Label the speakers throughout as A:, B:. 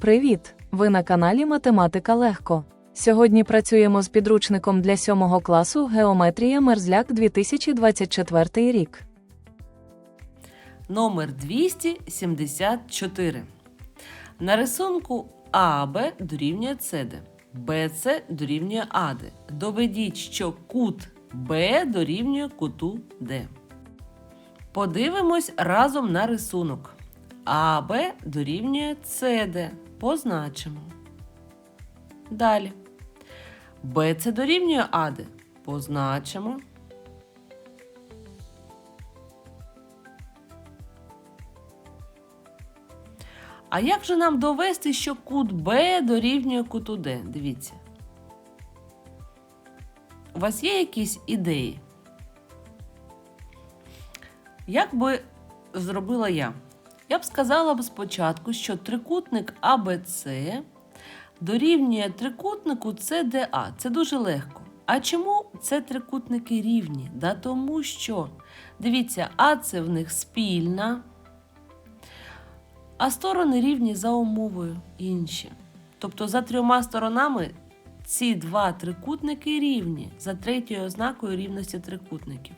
A: Привіт! Ви на каналі Математика Легко. Сьогодні працюємо з підручником для 7 класу Геометрія Мерзляк 2024 рік.
B: Номер 274. На рисунку АБ дорівнює СД, БЦ дорівнює АД. Доведіть, що кут Б дорівнює куту Д. Подивимось разом на рисунок. АБ дорівнює СД. Позначимо. Далі. БЦ дорівнює АД. Позначимо. А як же нам довести, що кут Б дорівнює куту Д? Дивіться. У вас є якісь ідеї? Як би зробила я? Я б сказала б спочатку, що трикутник АБЦ дорівнює трикутнику ЦДА. Це дуже легко. А чому це трикутники рівні? Да тому що, дивіться, АЦ в них спільна, а сторони рівні за умовою інші. Тобто за трьома сторонами ці два трикутники рівні за третьою ознакою рівності трикутників.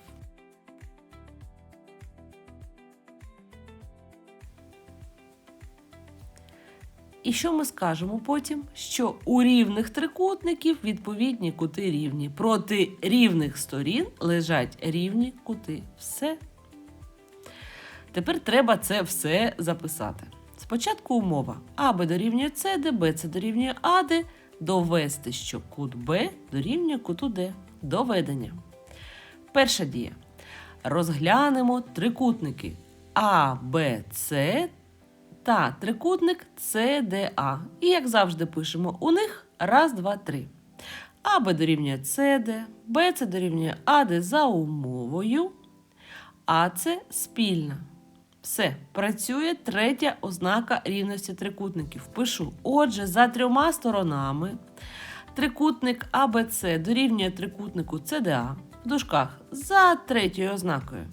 B: І що ми скажемо потім? Що у рівних трикутників відповідні кути рівні. Проти рівних сторін лежать рівні кути. Все. Тепер треба це все записати. Спочатку умова АБ дорівнює СД, БЦ дорівнює АД, довести, що кут Б дорівнює куту Д. Доведення. Перша дія. Розглянемо трикутники А, Б, С та трикутник СДА. І, як завжди, пишемо у них раз, два, три. АБ дорівнює СД, БЦ дорівнює АД за умовою, АЦ спільна. Все, працює третя ознака рівності трикутників. Пишу. Отже, за трьома сторонами трикутник АБЦ дорівнює трикутнику ЦДА в дужках за третьою ознакою.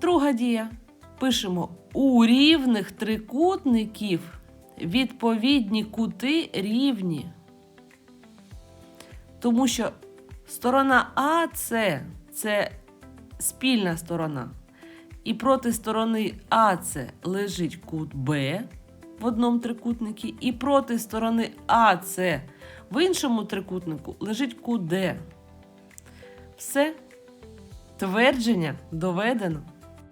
B: Друга дія. Пишемо у рівних трикутників відповідні кути рівні. Тому що сторона АЦ це спільна сторона. І проти сторони АЦ лежить кут Б в одному трикутнику, і проти сторони АЦ в іншому трикутнику лежить кут Д. Все. Твердження доведено.